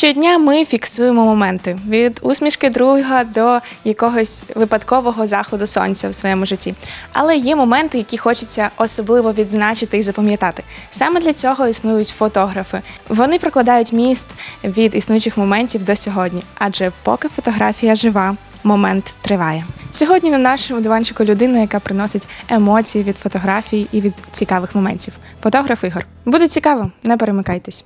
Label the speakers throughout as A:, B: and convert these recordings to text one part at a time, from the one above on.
A: Щодня ми фіксуємо моменти від усмішки друга до якогось випадкового заходу сонця в своєму житті. Але є моменти, які хочеться особливо відзначити і запам'ятати. Саме для цього існують фотографи. Вони прокладають міст від існуючих моментів до сьогодні, адже поки фотографія жива, момент триває. Сьогодні на нашому диванчику людина, яка приносить емоції від фотографій і від цікавих моментів. Фотограф Ігор. Буде цікаво, не перемикайтесь.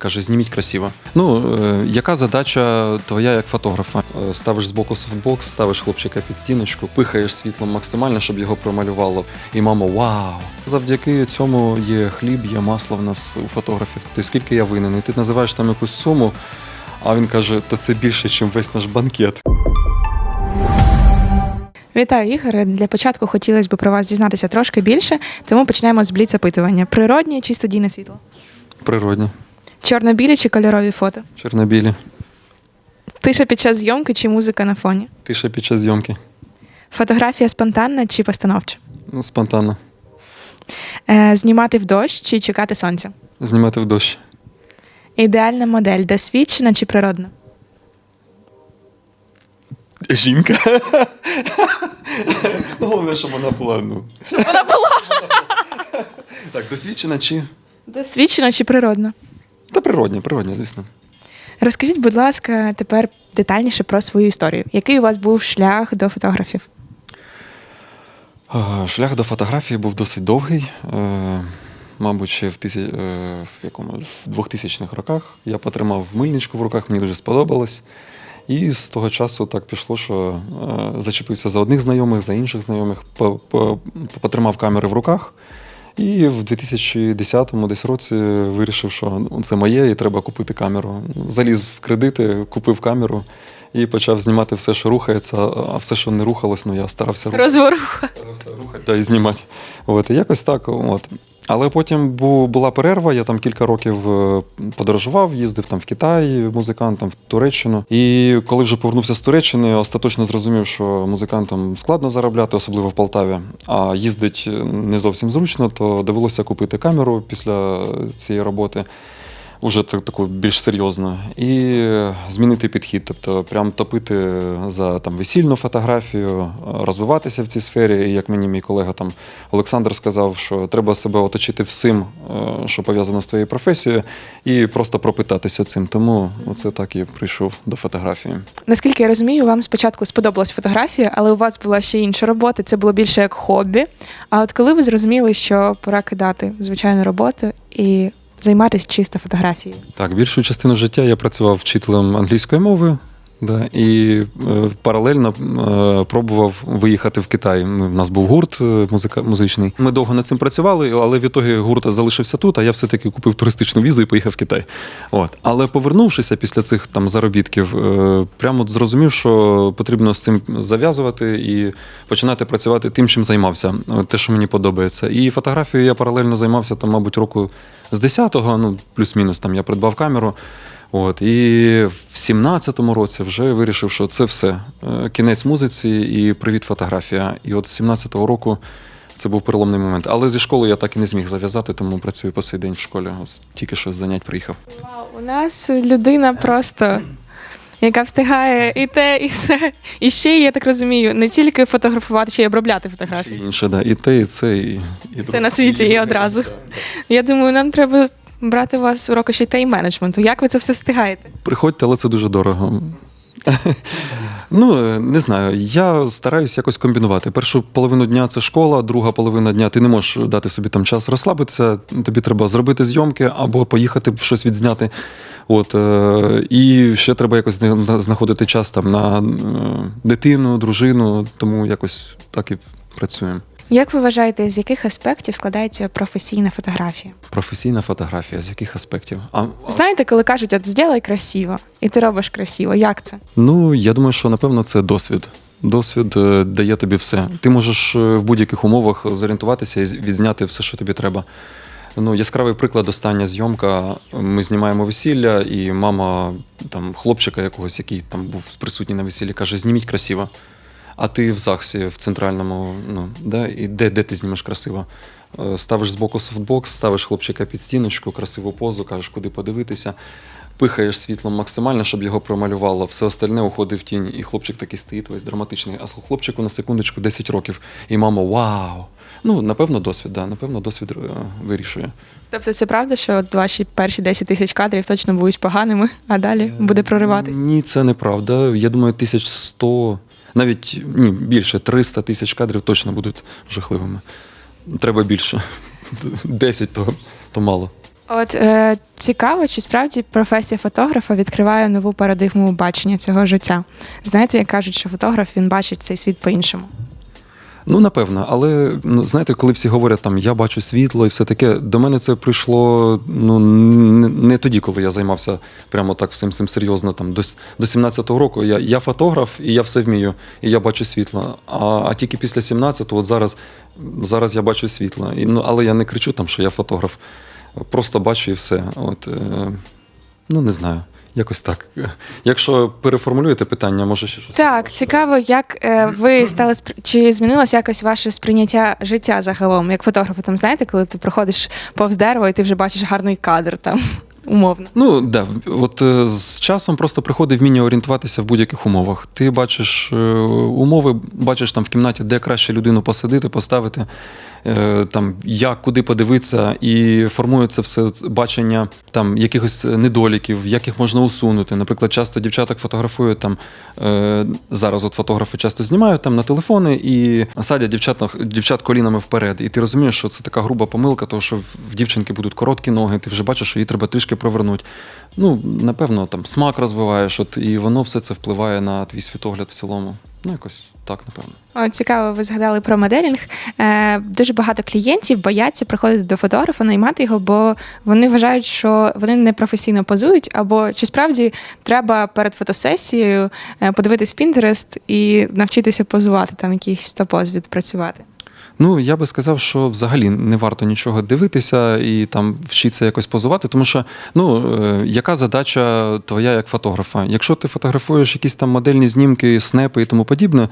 B: Каже, зніміть красиво. Ну, е, яка задача твоя як фотографа? Е, Ставиш збоку софтбокс, ставиш хлопчика під стіночку, пихаєш світлом максимально, щоб його промалювало. І мама, вау! Завдяки цьому є хліб, є масло в нас у фотографів. Ти скільки я винен? І ти називаєш там якусь суму, а він каже, то це більше, ніж весь наш банкет.
A: Вітаю, Ігоре. Для початку хотілося б про вас дізнатися трошки більше, тому почнемо з бліц опитування. Природнє чи студійне світло?
B: Природні,
A: Чорно-білі чи кольорові фото?
B: чорнобілі,
A: Тиша під час зйомки чи музика на фоні?
B: тиша під час зйомки.
A: Фотографія спонтанна чи постановча?
B: Ну, спонтанно.
A: Е, знімати в дощ чи чекати сонця?
B: Знімати в дощ.
A: Ідеальна модель досвідчена чи природна?
B: Жінка. ну, головне, щоб вона була. Ну.
A: Щоб вона була
B: Так, досвідчена чи?
A: досвідчена чи природна?
B: Та природня, природня, звісно.
A: Розкажіть, будь ласка, тепер детальніше про свою історію. Який у вас був шлях до фотографів?
B: Е, Шлях до фотографії був досить довгий. Е, Мабуть, ще в, тисяч... е, в, якому... в 2000-х роках я потримав мильничку в руках, мені дуже сподобалось. І з того часу так пішло, що зачепився за одних знайомих, за інших знайомих, по- по- потримав камери в руках. І в 2010-му десь році вирішив, що ну, це моє і треба купити камеру. Заліз в кредити, купив камеру і почав знімати все, що рухається, а все, що не рухалось, ну я старався рухати.
A: Розворуха.
B: Старався рухати та й знімати. От, якось так. От. Але потім була перерва, я там кілька років е, подорожував, їздив там в Китай музикантом, в Туреччину. І коли вже повернувся з Туреччини, остаточно зрозумів, що музикантам складно заробляти, особливо в Полтаві. А їздить не зовсім зручно, то довелося купити камеру після цієї роботи. Уже так, таку більш серйозно, і змінити підхід, тобто прям топити за там весільну фотографію, розвиватися в цій сфері. І як мені мій колега там Олександр сказав, що треба себе оточити всім, е, що пов'язано з твоєю професією, і просто пропитатися цим. Тому оце так і прийшов до фотографії.
A: Наскільки я розумію, вам спочатку сподобалась фотографія, але у вас була ще інша робота. Це було більше як хобі. А от коли ви зрозуміли, що пора кидати звичайну роботу і займатися чисто фотографією?
B: Так, більшу частину життя я працював вчителем англійської мови. Да, і е, паралельно е, пробував виїхати в Китай. В нас був гурт е, музика, музичний. Ми довго над цим працювали, але в ітогі гурт залишився тут, а я все-таки купив туристичну візу і поїхав в Китай. От. Але повернувшися після цих там заробітків, прямо зрозумів, що потрібно з цим зав'язувати і починати працювати тим, чим займався, те, що мені подобається. І фотографією я паралельно займався там, мабуть, року з 10-го, ну плюс-мінус там я придбав камеру. От, і в 17-му році вже вирішив, що це все. Е, Кінець музиці і привіт фотографія. І от з 17-го року це був переломний момент. Але зі школи я так і не зміг зав'язати, тому працюю по сей день в школі. Ось тільки що з занять приїхав.
A: Вау, у нас людина просто. Яка встигає і те, і все. І ще, я так розумію, не тільки фотографувати, ще й обробляти
B: І
A: фотографії.
B: інше, да. І те, і це, і, і
A: Все на світі і одразу. Я думаю, нам треба брати у вас уроки ще й тайм-менеджменту. Як ви це все встигаєте?
B: Приходьте, але це дуже дорого. Ну, е, не знаю. Я стараюсь якось комбінувати. Першу половину дня це школа, друга половина дня ти не можеш дати собі там час розслабитися. Тобі треба зробити зйомки або поїхати щось відзняти. От, е, і ще треба якось зна- знаходити час там на е, дитину, дружину, тому якось так і працюємо.
A: Як ви вважаєте, з яких аспектів складається професійна фотографія?
B: Професійна фотографія, з яких аспектів? А,
A: Знаєте, коли кажуть, от зробай красиво, і ти робиш красиво, як це?
B: Ну, я думаю, що напевно це досвід. Досвід е, дає тобі все. Ти можеш е, в будь-яких умовах зорієнтуватися і відзняти все, що тобі треба. Ну, яскравий приклад, остання зйомка. Ми знімаємо весілля, і мама там хлопчика якогось, який там був присутній на весіллі, каже: зніміть красиво. А ти в ЗАГСі в центральному, ну, да, і де, де ти знімеш красиво? Е, Ставиш збоку софтбокс, ставиш хлопчика під стіночку, красиву позу, кажеш, куди подивитися. Пихаєш світлом максимально, щоб його промалювало. Все остальне уходить в тінь, і хлопчик такий стоїть весь драматичний. А хлопчику на секундочку 10 років. І мама, вау! Ну, напевно, досвід, да, напевно, досвід е, вирішує.
A: Тобто це правда, що от ваші перші 10 тисяч кадрів точно будуть поганими, а далі буде прориватись?
B: Ні, це неправда. Я думаю, 1100, навіть ні, більше 300 тисяч кадрів точно будуть жахливими. Треба більше. 10 то, то мало.
A: От е, цікаво, чи справді професія фотографа відкриває нову парадигму бачення цього життя. Знаєте, як кажуть, що фотограф він бачить цей світ по-іншому.
B: Ну, напевно, але ну, знаєте, коли всі говорять там я бачу світло і все таке, до мене це прийшло ну не, не тоді, коли я займався прямо так всім цим серйозно. Там до, до 17-го року я, я фотограф і я все вмію, і я бачу світло. А, а тільки після 17-го, от зараз, зараз я бачу світло. І, ну, але я не кричу там, що я фотограф. Просто бачу і все. От, е, ну, не знаю. Якось так. Якщо переформулюєте питання, може ще щось.
A: Так, цікаво, як е, ви стали спр- чи змінилося якось ваше сприйняття життя загалом, як фотографа? Там знаєте, коли ти проходиш повз дерево і ти вже бачиш гарний кадр там умовно.
B: Ну да, от е, з часом просто приходить вміння орієнтуватися в будь-яких умовах. Ти бачиш е, умови, бачиш там в кімнаті, де краще людину посадити, поставити, там як куди подивитися, і формується все бачення там якихось недоліків, як їх можна усунути. Наприклад, часто дівчаток фотографують там е, зараз. От фотографи часто знімають там на телефони і садять дівчат, дівчат колінами вперед. І ти розумієш, що це така груба помилка, тому що в дівчинки будуть короткі ноги, ти вже бачиш, що їй треба трішки провернути. Ну, напевно, там смак розвиваєш, от, і воно все це впливає на твій світогляд в цілому. Ну, якось так, напевно.
A: О, цікаво, ви згадали про моделінг. Е, дуже багато клієнтів бояться приходити до фотографа, наймати його, бо вони вважають, що вони не професійно позують, або чи справді треба перед фотосесією е, подивитись Pinterest і навчитися позувати, там якийсь стопоз відпрацювати.
B: Ну, я би сказав, що взагалі не варто нічого дивитися і там вчитися якось позувати, тому що ну, е, яка задача твоя як фотографа? Якщо ти фотографуєш якісь там модельні знімки, снепи і тому подібне,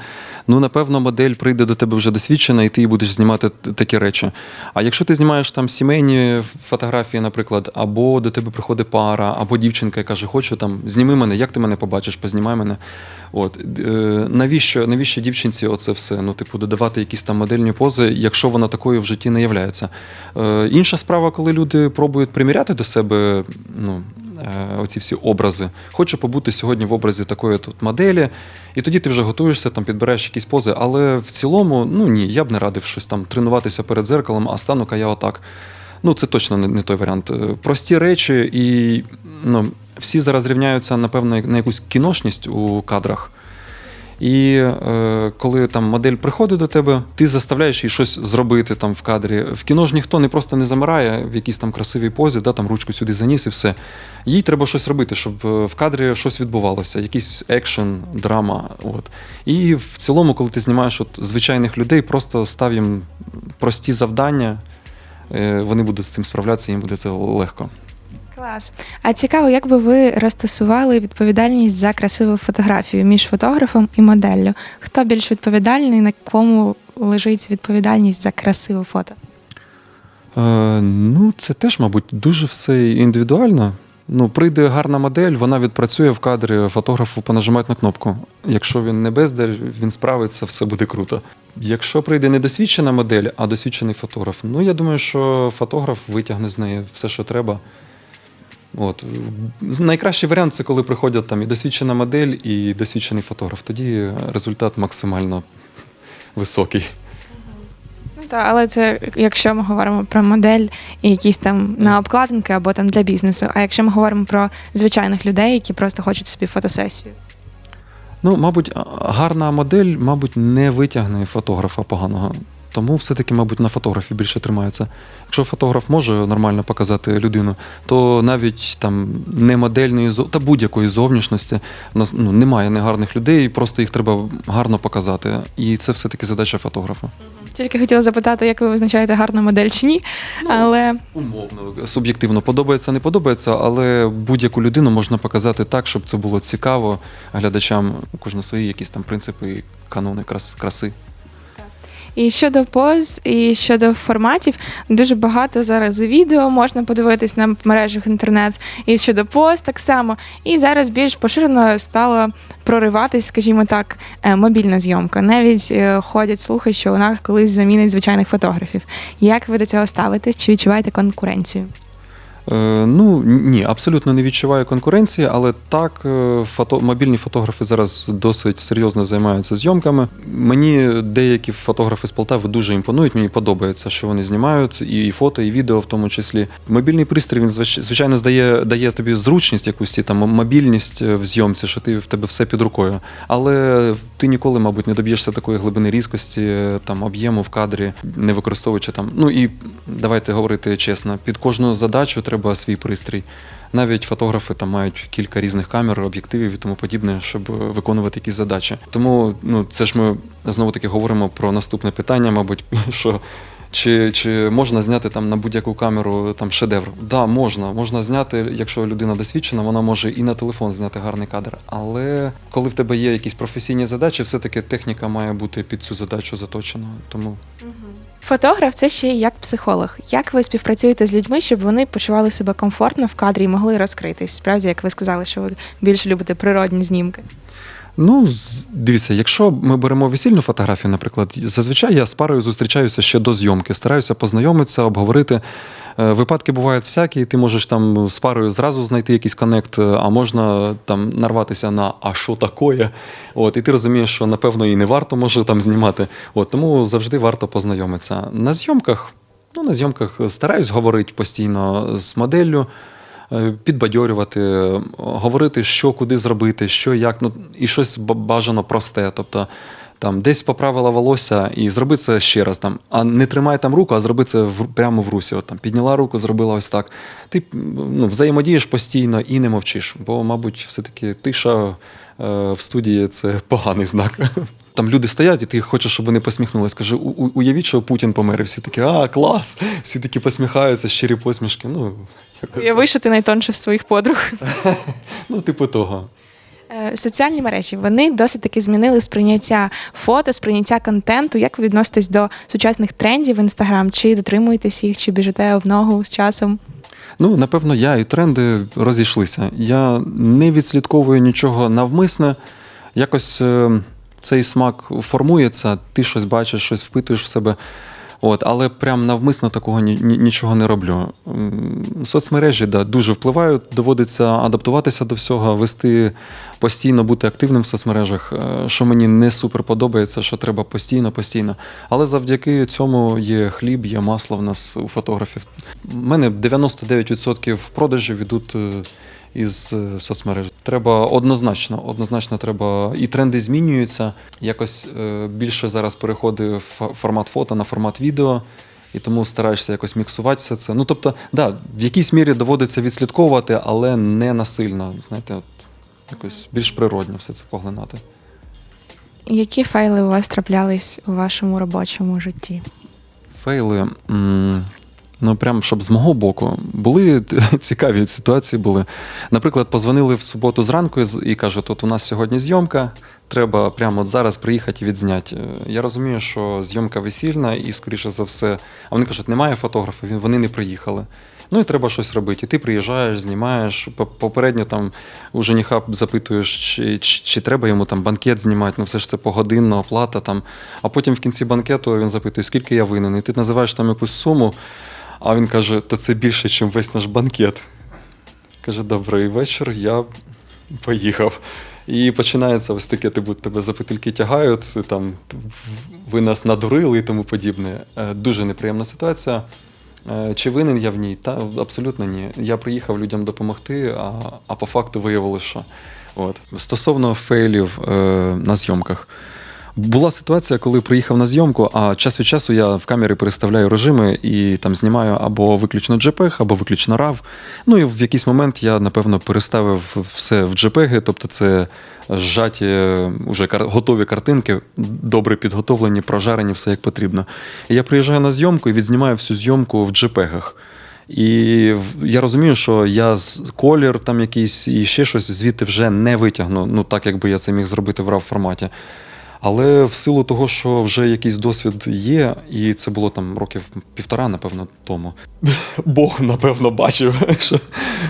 B: ну напевно, модель прийде до тебе вже досвідчена, і ти будеш знімати такі речі. А якщо ти знімаєш там сімейні фотографії, наприклад, або до тебе приходить пара, або дівчинка і каже, хочу там, зніми мене, як ти мене побачиш, познімай мене. От е, навіщо, навіщо дівчинці оце все? Ну, типу, додавати якісь там модельні пози, якщо вона такою в житті не являється. Е, інша справа, коли люди пробують приміряти до себе ну, е, оці всі образи. Хочу побути сьогодні в образі такої тут моделі, і тоді ти вже готуєшся, там підбираєш якісь пози. Але в цілому, ну ні, я б не радив щось там тренуватися перед зеркалом, а стану-ка я отак. Ну, це точно не, не той варіант. Е, Прості речі, і ну, всі зараз рівняються, напевно, на якусь кіношність у кадрах. І е, коли там модель приходить до тебе, ти заставляєш їй щось зробити там в кадрі. В кіно ж ніхто не просто не замирає в якійсь там красивій позі, да, там ручку сюди заніс і все. Їй треба щось робити, щоб е, в кадрі щось відбувалося, якийсь екшен, драма. От. І в цілому, коли ти знімаєш от звичайних людей, просто став їм прості завдання, е, вони будуть з цим справлятися, їм буде це легко.
A: Клас. А цікаво, як би ви розтасували відповідальність за красиву фотографію між фотографом і моделлю? Хто більш відповідальний, на кому лежить відповідальність за красиве фото?
B: Е, ну, це теж, мабуть, дуже все індивідуально. Ну, прийде гарна модель, вона відпрацює в кадрі, фотографу понажимають на кнопку. Якщо він не бездарь, він справиться, все буде круто. Якщо прийде недосвідчена модель, а досвідчений фотограф, ну я думаю, що фотограф витягне з неї все, що треба. От. Найкращий варіант це коли приходять там і досвідчена модель, і досвідчений фотограф. Тоді результат максимально високий.
A: Ну так, але це якщо ми говоримо про модель і якісь там на обкладинки або там для бізнесу. А якщо ми говоримо про звичайних людей, які просто хочуть собі фотосесію.
B: Ну, мабуть, гарна модель, мабуть, не витягне фотографа поганого. Тому все-таки, мабуть, на фотографі більше тримається. Якщо фотограф може нормально показати людину, то навіть там не модельної та будь-якої зовнішності у нас ну, немає негарних людей, просто їх треба гарно показати. І це все-таки задача фотографа.
A: Тільки хотіла запитати, як ви визначаєте гарну модель чи ні, але
B: Умовно, суб'єктивно подобається, не подобається, але будь-яку людину можна показати так, щоб це було цікаво глядачам. У кожного свої якісь там принципи і канони краси.
A: І щодо поз, і щодо форматів, дуже багато зараз відео можна подивитись на мережах інтернет, і щодо поз так само. І зараз більш поширено стало прориватись, скажімо так, е, мобільна зйомка. Навіть е, ходять слухи, що вона колись замінить звичайних фотографів. Як ви до цього ставитесь? Чи відчуваєте конкуренцію?
B: Е, Ну ні, абсолютно не відчуваю конкуренції, але так, е, фото, мобільні фотографи зараз досить серйозно займаються зйомками. Мені деякі фотографи з Полтави дуже імпонують. Мені подобається, що вони знімають, і фото, і відео в тому числі. Мобільний пристрій він звичайно здає, дає тобі зручність, якусь там мобільність е, в зйомці, що ти в тебе все під рукою. Але ти ніколи, мабуть, не доб'єшся такої глибини різкості, там об'єму в кадрі, не використовуючи там. Ну і давайте говорити чесно, під кожну задачу треба свій пристрій. Навіть фотографи там мають кілька різних камер, об'єктивів і тому подібне, щоб е, виконувати якісь задачі. Тому ну це ж ми знову таки говоримо про наступне питання, мабуть, що. Чи, чи можна зняти там на будь-яку камеру там шедевр? Да, можна. Можна зняти, якщо людина досвідчена, вона може і на телефон зняти гарний кадр. Але коли в тебе є якісь професійні задачі, все-таки техніка має бути під цю задачу заточена. Тому
A: Фотограф це ще як психолог. Як ви співпрацюєте з людьми, щоб вони почували себе комфортно в кадрі і могли розкритись? Справді, як ви сказали, що ви більше любите природні знімки.
B: Ну, дивіться, якщо ми беремо весільну фотографію, наприклад, зазвичай я з парою зустрічаюся ще до зйомки, стараюся познайомитися, обговорити. Е, Випадки бувають всякі, ти можеш там з парою зразу знайти якийсь коннект, е, а можна там нарватися на а що такое? От, і ти розумієш, що напевно і не варто може там знімати. От, тому завжди варто познайомитися. На зйомках, ну, на зйомках стараюсь говорити постійно з моделлю е, підбадьорювати, говорити, що куди зробити, що як, ну і щось бажано просте. Тобто там десь поправила волосся і зроби це ще раз там, а не тримай там руку, а зроби це в, прямо в русі. От, там, підняла руку, зробила ось так. Ти ну, взаємодієш постійно і не мовчиш, бо, мабуть, все-таки тиша е, в студії це поганий знак. Там люди стоять, і ти хочеш, щоб вони посміхнулись. Каже, «У- у- уявіть, що Путін помер. І всі такі, а, клас! Всі такі посміхаються, щирі посмішки. Ну,
A: Я вийшов ти найтонше з своїх подруг.
B: Ну, типу того.
A: Е, Соціальні мережі вони досить таки змінили сприйняття фото, сприйняття контенту. Як ви відноситесь до сучасних трендів в інстаграм? Чи дотримуєтесь їх, чи біжите в ногу з часом?
B: Ну, напевно, я і тренди розійшлися. Я не відслідковую нічого навмисне. Якось е, цей смак формується, ти щось бачиш, щось впитуєш в себе. От, але прям навмисно такого ні, ні- нічого не роблю. Соцмережі да, дуже впливають, доводиться адаптуватися до всього, вести постійно бути активним в соцмережах, е, що мені не супер подобається, що треба постійно, постійно. Але завдяки цьому є хліб, є масло в нас у фотографів. У мене 99% продажів йдуть е, із е, соцмереж. Треба однозначно, однозначно треба. І тренди змінюються. Якось е, більше зараз переходить в формат фото на формат відео. І тому стараєшся якось міксувати все це. Ну тобто, да, в якійсь мірі доводиться відслідковувати, але не насильно. Знаєте, от, якось більш природньо все це поглинати.
A: Які файли у вас траплялись у вашому робочому житті?
B: Фейли. Ну, прям щоб з мого боку, були цікаві ситуації. Були. Наприклад, позвонили в суботу зранку і кажуть, от у нас сьогодні зйомка, треба прямо от зараз приїхати і відзняти. Я розумію, що зйомка весільна, і, скоріше за все, а вони кажуть, немає фотографа, вони не приїхали. Ну і треба щось робити. І ти приїжджаєш, знімаєш. Попередньо там у жениха запитуєш, чи, чи, чи треба йому там банкет знімати, ну все ж це погодинна оплата. Там. А потім в кінці банкету він запитує, скільки я винен. І ти називаєш там якусь суму, а він каже, то це більше, ніж весь наш банкет. Каже, добрий вечір, я поїхав. І починається ось таке, типу, тебе за петельки тягають, там, ви нас надурили і тому подібне. Е, Дуже неприємна ситуація. Е, Чи винен я в ній? Та абсолютно ні. Я приїхав людям допомогти, а, а по факту виявилося, що. От. Стосовно фейлів е, на зйомках. Була ситуація, коли приїхав на зйомку, а час від часу я в камері переставляю режими і там знімаю або виключно JPEG, або виключно RAW. Ну і в якийсь момент я, напевно, переставив все в JPEG, тобто це зжаті е, уже кар- готові картинки, добре підготовлені, прожарені, все як потрібно. І я приїжджаю на зйомку і відзнімаю всю зйомку в JPEG. І я розумію, що я з колір там якийсь і ще щось звідти вже не витягну, ну так якби я це міг зробити в RAW форматі. Але в силу того, що вже якийсь досвід є, і це було там років півтора, напевно, тому. Бог, напевно, бачив, що,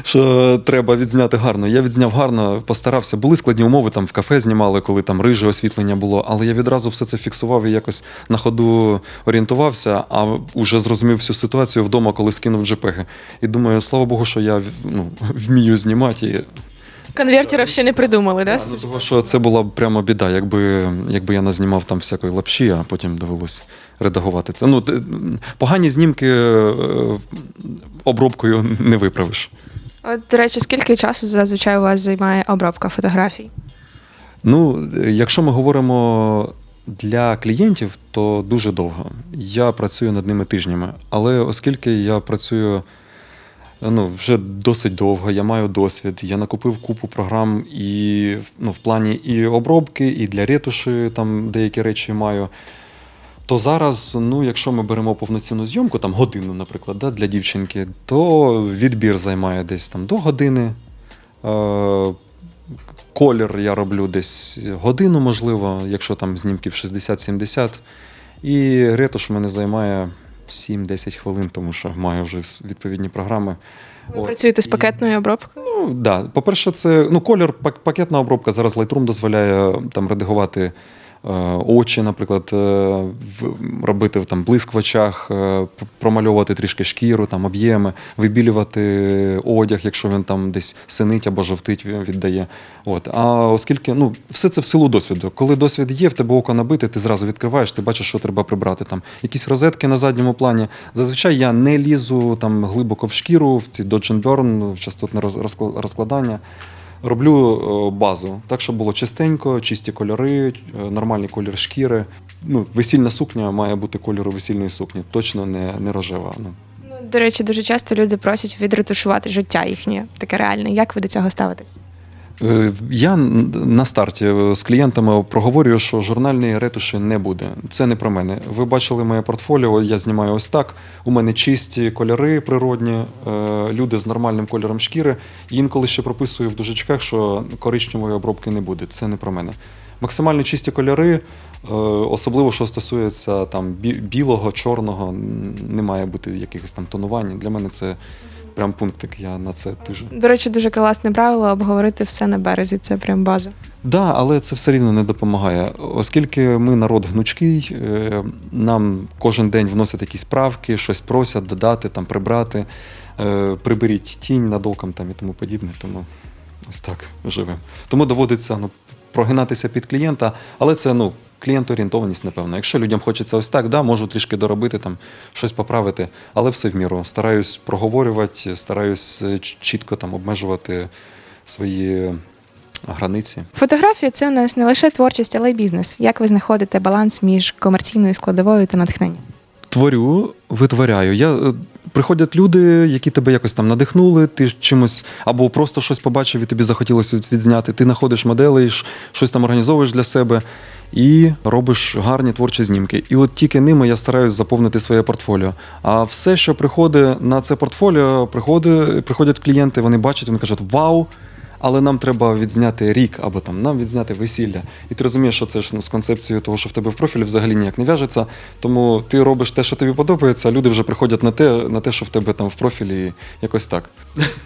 B: що треба відзняти гарно. Я відзняв гарно, постарався. Були складні умови, там в кафе знімали, коли там риже освітлення було, але я відразу все це фіксував і якось на ходу орієнтувався, а вже зрозумів всю ситуацію вдома, коли скинув JPEG. І думаю, слава Богу, що я ну, вмію знімати.
A: Конвертерів ще не придумали, да?
B: Ну, Того, що це була б прямо біда, якби, якби я назнімав там всякої лапші, а потім довелось редагувати це. Ну, погані знімки е, обробкою не виправиш.
A: От, до речі, скільки часу зазвичай у вас займає обробка фотографій?
B: Ну, якщо ми говоримо для клієнтів, то дуже довго. Я працюю над ними тижнями. Але оскільки я працюю ну, вже досить довго, я маю досвід, я накупив купу програм і ну, в плані і обробки, і для ретуші там деякі речі маю. То зараз, ну, якщо ми беремо повноцінну зйомку, там годину, наприклад, да, для дівчинки, то відбір займає десь там до години. Е, колір я роблю десь годину, можливо, якщо там знімків 60-70. І ретуш в мене займає 7-10 хвилин, тому що маю вже відповідні програми.
A: Ви
B: От.
A: працюєте з
B: І-
A: пакетною обробкою?
B: Ну, да. По-перше, це ну, колір, пак- пакетна обробка. Зараз Lightroom дозволяє там редагувати очі, наприклад, е, робити там блиск в очах, е, промальовувати трішки шкіру, там об'єми, вибілювати одяг, якщо він там десь синить або жовтить, віддає. От. А оскільки ну, все це в силу досвіду. Коли досвід є, в тебе око набите, ти зразу відкриваєш, ти бачиш, що треба прибрати. Там якісь розетки на задньому плані. Зазвичай я не лізу там глибоко в шкіру, в ці dodge and burn, в частотне розкладання. Роблю е, базу, так, щоб було чистенько, чисті кольори, е, нормальний колір шкіри. Ну, весільна сукня має бути кольору весільної сукні, точно не, не рожева. Ну,
A: Ну, до речі, дуже часто люди просять відретушувати життя їхнє, таке реальне. Як ви до цього ставитесь?
B: Е, Я на старті е, з клієнтами проговорюю, що журнальної ретуші не буде. Це не про мене. Ви бачили моє портфоліо, я знімаю ось так. У мене чисті кольори природні, е, люди з нормальним кольором шкіри. Інколи ще прописую в дужечках, що коричневої обробки не буде. Це не про мене. Максимально чисті кольори, особливо що стосується там білого, чорного, не має бути якихось там тонувань. Для мене це прям пунктик. Я на це дуже
A: До речі, дуже класне правило обговорити все на березі. Це прям база.
B: Да, але це все рівно не допомагає. Оскільки ми народ гнучкий, е, нам кожен день вносять якісь правки, щось просять додати, там прибрати, е, приберіть тінь над оком там і тому подібне. Тому ось так живемо. Тому доводиться ну, прогинатися під клієнта, але це ну. Клієнтоорієнтованість, напевно. Якщо людям хочеться ось так, да, можу трішки доробити, там, щось поправити, але все в міру. Стараюсь проговорювати, стараюсь е, чітко там, обмежувати свої границі.
A: Фотографія це у нас не лише творчість, але й бізнес. Як ви знаходите баланс між комерційною складовою та натхненням?
B: Творю, витворяю. Я, е, приходять люди, які тебе якось там надихнули, ти чимось або просто щось побачив і тобі захотілося відзняти. Ти знаходиш моделей, ш- щось там організовуєш для себе і робиш гарні творчі знімки. І от тільки ними я стараюсь заповнити своє портфоліо. А все, що приходить на це портфоліо, приходить, приходять клієнти, вони бачать, вони кажуть, вау! Але нам треба відзняти рік або там нам відзняти весілля. І ти розумієш, що це ж ну, з концепцією того, що в тебе в профілі взагалі ніяк не в'яжеться. Тому ти робиш те, що тобі подобається, а люди вже приходять на те, на те, що в тебе там в профілі якось так.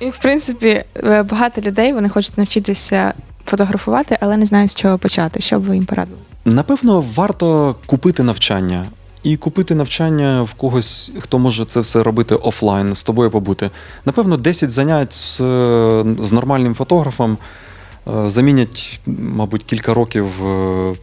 A: І в принципі, е, багато людей вони хочуть навчитися фотографувати, але не знають з чого почати. Що б ви їм порадили?
B: Напевно, варто купити навчання. І купити навчання в когось, хто може це все робити офлайн, з тобою побути. Напевно, 10 занять з, з нормальним фотографом замінять, мабуть, кілька років е,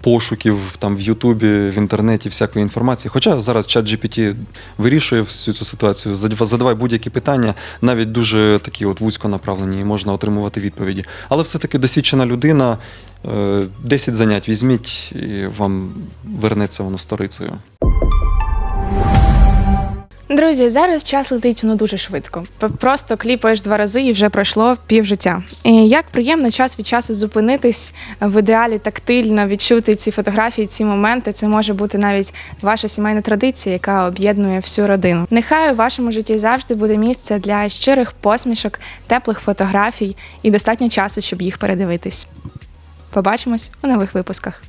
B: пошуків там в Ютубі, в інтернеті, всякої інформації. Хоча зараз чат GPT вирішує всю цю ситуацію. Задавай будь-які питання, навіть дуже такі от вузько направлені, і можна отримувати відповіді. Але все-таки досвідчена людина, е, 10 занять візьміть, і вам вернеться воно сторицею.
A: Друзі, зараз час летить ну дуже швидко. Просто кліпаєш два рази і вже пройшло пів життя. І як приємно час від часу зупинитись в ідеалі тактильно відчути ці фотографії, ці моменти. Це може бути навіть ваша сімейна традиція, яка об'єднує всю родину. Нехай у вашому житті завжди буде місце для щирих посмішок, теплих фотографій і достатньо часу, щоб їх передивитись. Побачимось у нових випусках.